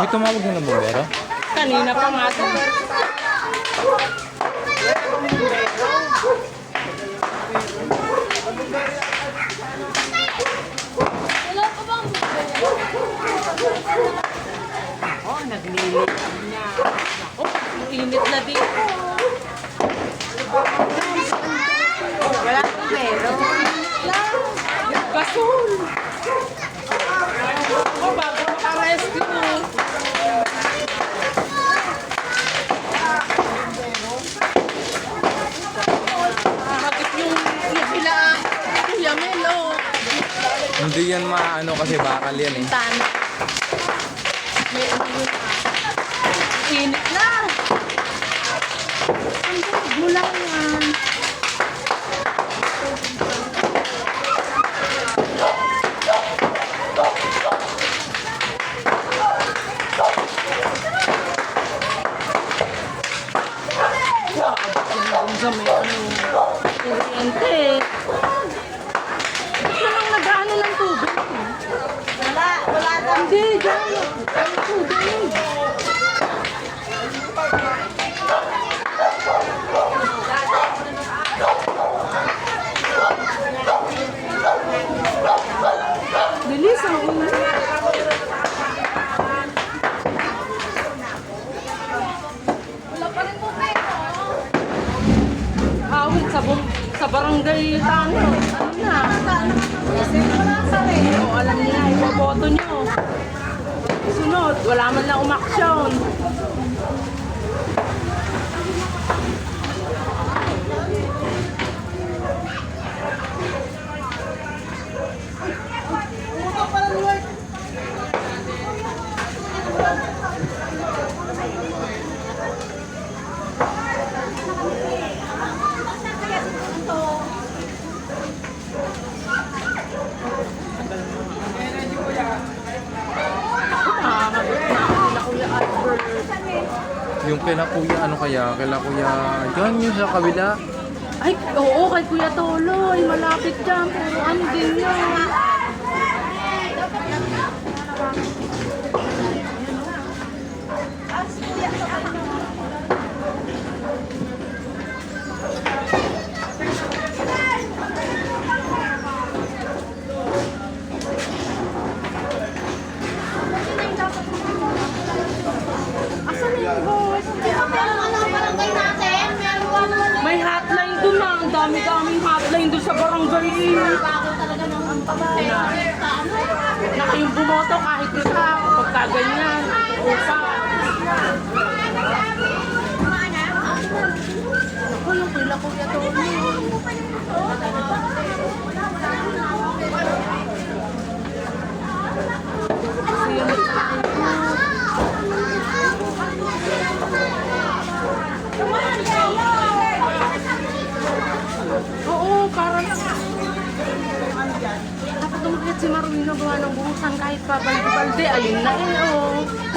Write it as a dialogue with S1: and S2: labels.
S1: May tumawag na ng bombero?
S2: Kanina pa nga ito. Ako, naglilit niya. Ako, ang init na dito. Wala akong pero. Gasol. Ako, bago makarescue.
S1: Hindi yan maano kasi bakal yan eh.
S2: Tana. May yun ah. Init na. Ang buhod mo lang yan. Ano, kuryente. Ito lang nag-ano ng tubig.
S3: Wala, wala daw.
S2: Hindi, dyan. Ang tubig. Bilis ang ulan. Awit sa bum sa barangay Tano. Ano na? O, alam niyo na, iboboto niyo. Sunod, wala man lang umaksyon.
S1: Yung kila kuya, ano kaya? Kila kuya, yung sa kabila.
S2: Ay, oo, kay Kuya Toloy. Malapit dyan. Puro ano din yun. Asan na yung boss?
S3: Meron ano ang barangay natin? Meron ka naman.
S2: May hotline doon na. Ang dami-daming hotline doon sa barangay.
S3: Bago talaga ng ang pabay. Ano?
S2: Na kayong bumoto kahit isa. Pagka ganyan. Upa. Umakit si Marwino gawa ng buhusan kahit pa balde-balde. Ayun na eh, oh.